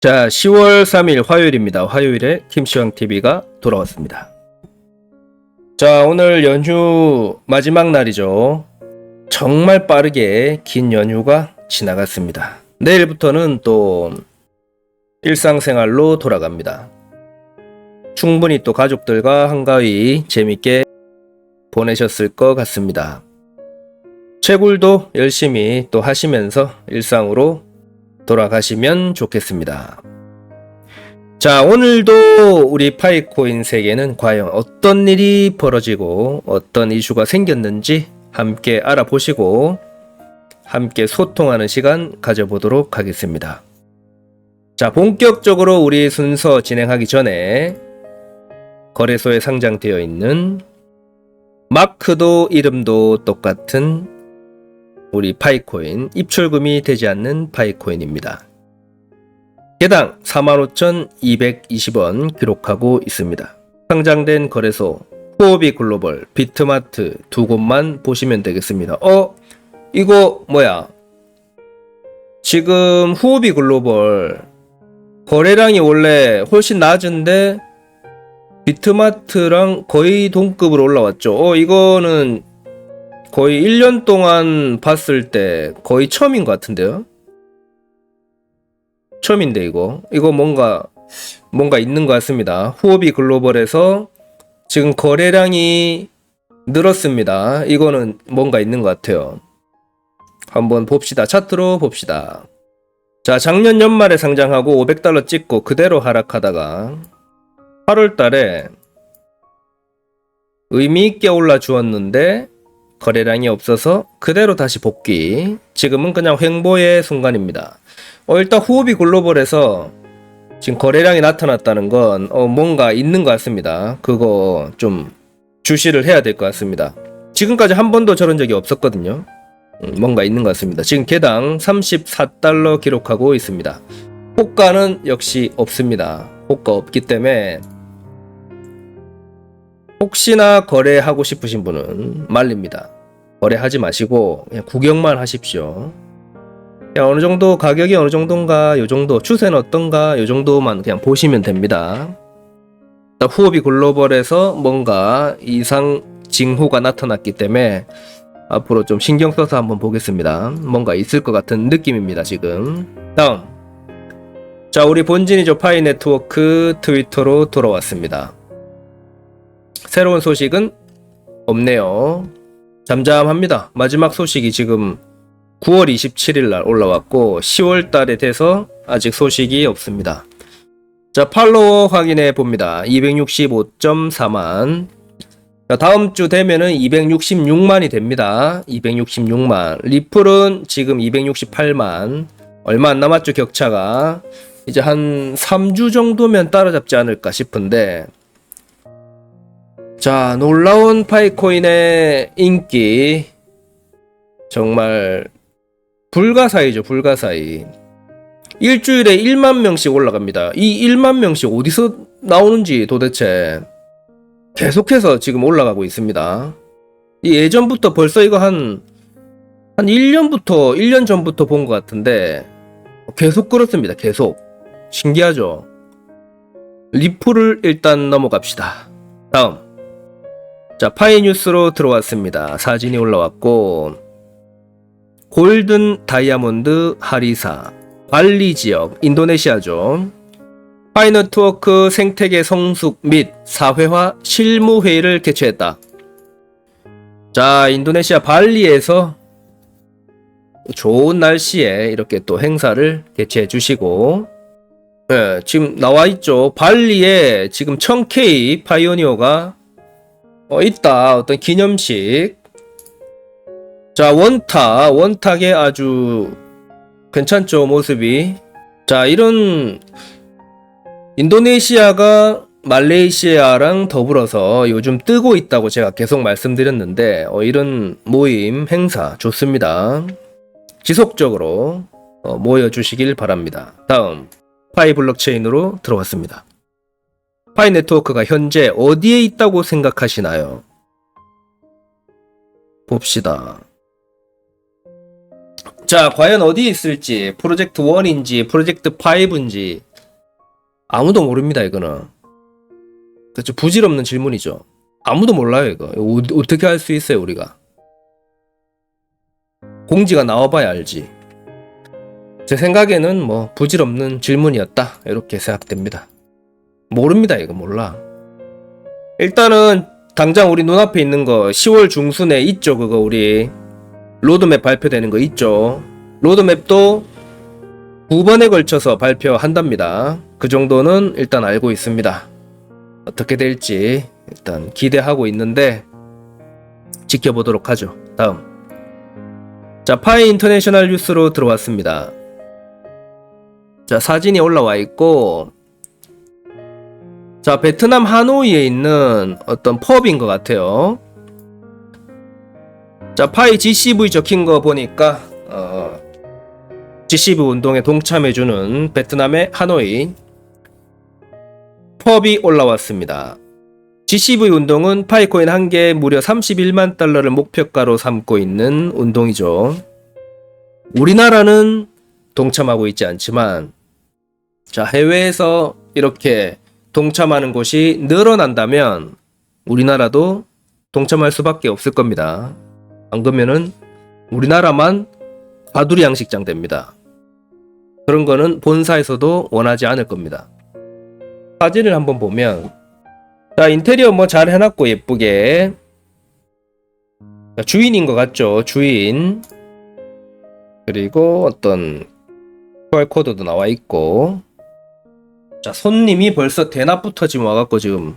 자, 10월 3일 화요일입니다. 화요일에 김시황TV가 돌아왔습니다. 자, 오늘 연휴 마지막 날이죠. 정말 빠르게 긴 연휴가 지나갔습니다. 내일부터는 또 일상생활로 돌아갑니다. 충분히 또 가족들과 한가위 재밌게 보내셨을 것 같습니다. 채굴도 열심히 또 하시면서 일상으로 돌아가시면 좋겠습니다. 자, 오늘도 우리 파이코인 세계는 과연 어떤 일이 벌어지고 어떤 이슈가 생겼는지 함께 알아보시고 함께 소통하는 시간 가져보도록 하겠습니다. 자, 본격적으로 우리 순서 진행하기 전에 거래소에 상장되어 있는 마크도 이름도 똑같은 우리 파이코인 입출금이 되지 않는 파이코인입니다. 개당 45,220원 기록하고 있습니다. 상장된 거래소 후오비 글로벌, 비트마트 두 곳만 보시면 되겠습니다. 어? 이거 뭐야? 지금 후오비 글로벌 거래량이 원래 훨씬 낮은데 비트마트랑 거의 동급으로 올라왔죠. 어, 이거는 거의 1년 동안 봤을 때 거의 처음인 것 같은데요? 처음인데 이거 이거 뭔가 뭔가 있는 것 같습니다. 후오비 글로벌에서 지금 거래량이 늘었습니다. 이거는 뭔가 있는 것 같아요. 한번 봅시다. 차트로 봅시다. 자, 작년 연말에 상장하고 500달러 찍고 그대로 하락하다가 8월 달에 의미 있게 올라 주었는데 거래량이 없어서 그대로 다시 복귀. 지금은 그냥 횡보의 순간입니다. 어, 일단 후오비 글로벌에서 지금 거래량이 나타났다는 건 어, 뭔가 있는 것 같습니다. 그거 좀 주시를 해야 될 것 같습니다. 지금까지 한 번도 저런 적이 없었거든요. 음, 뭔가 있는 것 같습니다. 지금 개당 34달러 기록하고 있습니다. 호가는 역시 없습니다. 호가 없기 때문에 혹시나 거래하고 싶으신 분은 말립니다. 거래하지 마시고 그냥 구경만 하십시오. 그냥 어느 정도 가격이 어느 정도인가, 요 정도 추세는 어떤가, 요 정도만 그냥 보시면 됩니다. 후오비 글로벌에서 뭔가 이상 징후가 나타났기 때문에 앞으로 좀 신경 써서 한번 보겠습니다. 뭔가 있을 것 같은 느낌입니다, 지금. 다음. 자, 우리 본진이죠. 파이 네트워크 트위터로 돌아왔습니다. 새로운 소식은 없네요. 잠잠합니다. 마지막 소식이 지금 9월 27일 날 올라왔고 10월 달에 돼서 아직 소식이 없습니다. 자, 팔로워 확인해 봅니다. 265.4만. 자, 다음 주 되면은 266만이 됩니다. 266만. 리플은 지금 268만. 얼마 안 남았죠, 격차가. 이제 한 3주 정도면 따라잡지 않을까 싶은데. 자, 놀라운 파이코인의 인기. 정말 불가사의죠, 불가사의. 일주일에 1만 명씩 올라갑니다. 이 1만 명씩 어디서 나오는지 도대체 계속해서 지금 올라가고 있습니다. 이 예전부터 벌써 이거 한, 한 1년부터, 1년 전부터 본 것 같은데 계속 그렇습니다. 계속. 신기하죠? 리플을 일단 넘어갑시다. 다음. 자, 파이 뉴스로 들어왔습니다. 사진이 올라왔고, 골든 다이아몬드 하리사, 발리 지역, 인도네시아죠. 파이너트워크 생태계 성숙 및 사회화 실무회의를 개최했다. 자, 인도네시아 발리에서 좋은 날씨에 이렇게 또 행사를 개최해 주시고, 네, 지금 나와 있죠. 발리에 지금 1000K 파이오니어가 어, 있다. 어떤 기념식. 자, 원탁. 원탁의 아주 괜찮죠, 모습이. 자, 이런 인도네시아가 말레이시아랑 더불어서 요즘 뜨고 있다고 제가 계속 말씀드렸는데, 어, 이런 모임, 행사 좋습니다. 지속적으로 어, 모여주시길 바랍니다. 다음, 파이 블록체인으로 들어왔습니다. 파이 네트워크가 현재 어디에 있다고 생각하시나요? 봅시다. 자, 과연 어디에 있을지, 프로젝트 1인지, 프로젝트 5인지, 아무도 모릅니다, 이거는. 그렇죠. 부질없는 질문이죠. 아무도 몰라요, 이거. 이거 어- 어떻게 할 수 있어요, 우리가? 공지가 나와봐야 알지. 제 생각에는 뭐, 부질없는 질문이었다. 이렇게 생각됩니다. 모릅니다, 이거 몰라. 일단은, 당장 우리 눈앞에 있는 거, 10월 중순에 있죠, 그거 우리. 로드맵 발표되는 거 있죠. 로드맵도 두 번에 걸쳐서 발표한답니다. 그 정도는 일단 알고 있습니다. 어떻게 될지 일단 기대하고 있는데 지켜보도록 하죠. 다음. 자, 파이 인터내셔널 뉴스로 들어왔습니다. 자, 사진이 올라와 있고 자, 베트남 하노이에 있는 어떤 펍인 것 같아요. 자, 파이 GCV 적힌 거 보니까 어, GCV 운동에 동참해주는 베트남의 하노이 펍이 올라왔습니다. GCV 운동은 파이코인 한개 무려 31만 달러를 목표가로 삼고 있는 운동이죠. 우리나라는 동참하고 있지 않지만 자, 해외에서 이렇게 동참하는 곳이 늘어난다면 우리나라도 동참할 수밖에 없을 겁니다. 안 그러면은 우리나라만 과두리 양식장 됩니다. 그런 거는 본사에서도 원하지 않을 겁니다. 사진을 한번 보면 자 인테리어 뭐 잘 해놨고 예쁘게 자, 주인인 것 같죠 주인 그리고 어떤 QR 코드도 나와 있고 자 손님이 벌써 대낮부터 지금 와갖고 지금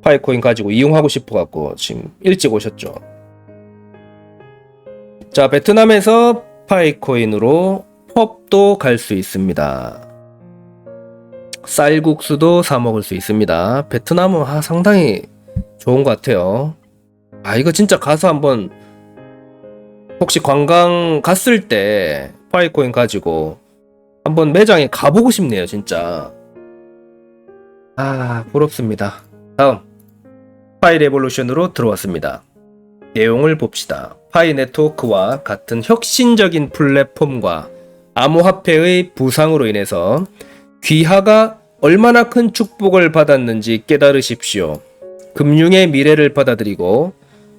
파이코인 가지고 이용하고 싶어갖고 지금 일찍 오셨죠 자, 베트남에서 파이코인으로 펍도 갈 수 있습니다. 쌀국수도 사 먹을 수 있습니다. 베트남은 아, 상당히 좋은 것 같아요. 아, 이거 진짜 가서 한번 혹시 관광 갔을 때 파이코인 가지고 한번 매장에 가보고 싶네요, 진짜. 아, 부럽습니다. 다음. 파이 레볼루션으로 들어왔습니다. 내용을 봅시다. 파이 네트워크와 같은 혁신적인 플랫폼과 암호화폐의 부상으로 인해서 귀하가 얼마나 큰 축복을 받았는지 깨달으십시오. 금융의 미래를 받아들이고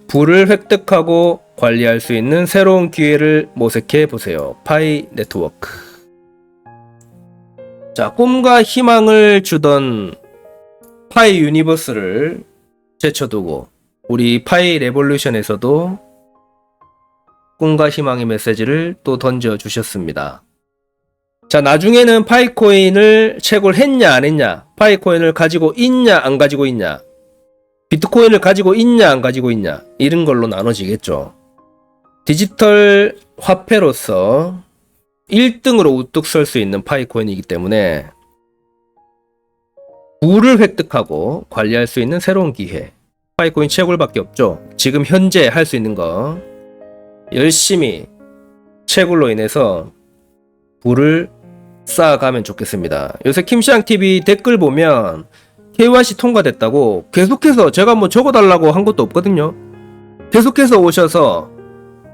부를 획득하고 관리할 수 있는 새로운 기회를 모색해 보세요. 파이 네트워크. 자, 꿈과 희망을 주던 파이 유니버스를 제쳐두고 우리 파이 레볼루션에서도 꿈과 희망의 메시지를 또 던져 주셨습니다. 자, 나중에는 파이코인을 채굴 했냐, 안 했냐, 파이코인을 가지고 있냐, 안 가지고 있냐, 비트코인을 가지고 있냐, 안 가지고 있냐, 이런 걸로 나눠지겠죠. 디지털 화폐로서 1등으로 우뚝 설 수 있는 파이 코인이기 때문에 부를 획득하고 관리할 수 있는 새로운 기회. 파이코인 채굴밖에 없죠. 지금 현재 할 수 있는 거 열심히 채굴로 인해서 부를 쌓아가면 좋겠습니다. 요새 김시ang TV 댓글 보면 KYC 통과됐다고 계속해서 제가 뭐 적어달라고 한 것도 없거든요. 계속해서 오셔서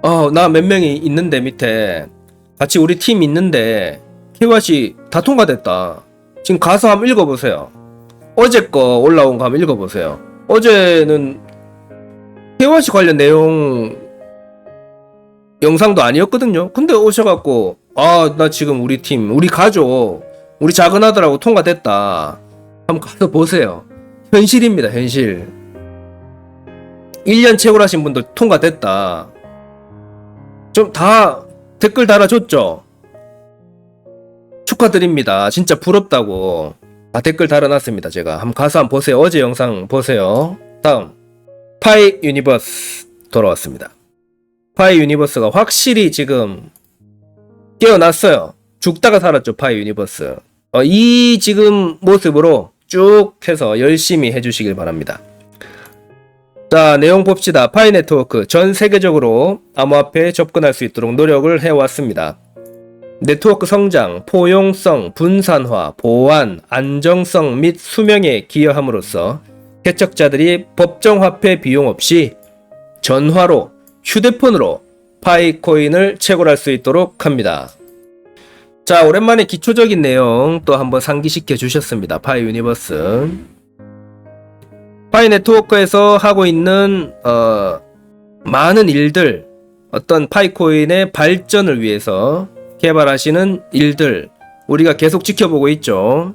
어 나 몇 명이 있는데 밑에 같이 우리 팀 있는데 KYC 다 통과됐다. 지금 가서 한번 읽어보세요. 어제 거 올라온 거 한번 읽어보세요. 어제는 KYC 관련 내용 영상도 아니었거든요. 근데 오셔갖고 아 나 지금 우리 팀 우리 가족 우리 작은 아들하고 통과됐다. 한번 가서 보세요. 현실입니다. 현실. 1년 채굴하신 분들 통과됐다. 좀 다 댓글 달아줬죠. 축하드립니다. 진짜 부럽다고. 아, 댓글 달아놨습니다. 제가 한번 가서 한번 보세요. 어제 영상 보세요. 다음 파이 유니버스 돌아왔습니다. 파이 유니버스가 확실히 지금 깨어났어요. 죽다가 살았죠. 파이 유니버스. 어, 이 지금 모습으로 쭉 해서 열심히 해주시길 바랍니다. 자, 내용 봅시다. 파이 네트워크 전 세계적으로 암호화폐에 접근할 수 있도록 노력을 해왔습니다. 네트워크 성장, 포용성, 분산화, 보안, 안정성 및 수명에 기여함으로써 개척자들이 법정 화폐 비용 없이 전화로 휴대폰으로 파이코인을 채굴할 수 있도록 합니다. 자, 오랜만에 기초적인 내용 또 한번 상기시켜 주셨습니다. 파이 유니버스. 파이 네트워크에서 하고 있는 어, 많은 일들, 어떤 파이코인의 발전을 위해서 개발하시는 일들 우리가 계속 지켜보고 있죠.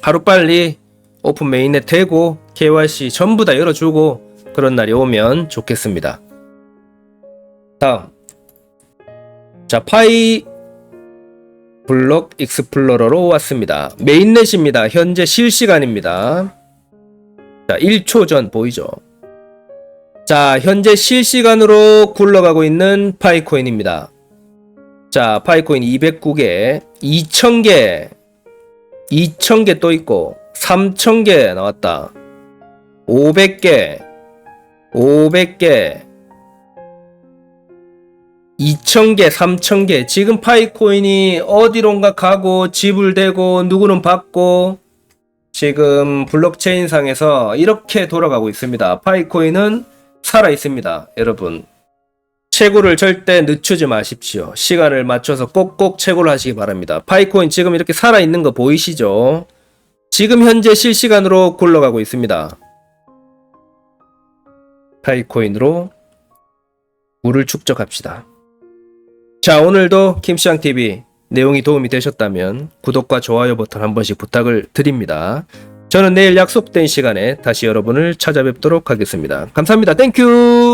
하루빨리 오픈 메인넷 되고 KYC 전부 다 열어주고 그런 날이 오면 좋겠습니다. 다음. 자, 파이 블록 익스플로러로 왔습니다. 메인넷입니다. 현재 실시간입니다. 자, 1초 전 보이죠? 자, 현재 실시간으로 굴러가고 있는 파이코인입니다. 자, 파이코인 209개, 2000개, 2000개 또 있고, 3000개 나왔다. 500개, 500개, 2000개, 3000개. 지금 파이코인이 어디론가 가고 지불되고 누구는 받고 지금 블록체인 상에서 이렇게 돌아가고 있습니다. 파이코인은 살아 있습니다. 여러분. 채굴을 절대 늦추지 마십시오. 시간을 맞춰서 꼭꼭 채굴을 하시기 바랍니다. 파이코인 지금 이렇게 살아 있는 거 보이시죠? 지금 현재 실시간으로 굴러가고 있습니다. 파이코인으로 물을 축적합시다. 자, 오늘도 김시장TV 내용이 도움이 되셨다면 구독과 좋아요 버튼 한 번씩 부탁을 드립니다. 저는 내일 약속된 시간에 다시 여러분을 찾아뵙도록 하겠습니다. 감사합니다. 땡큐!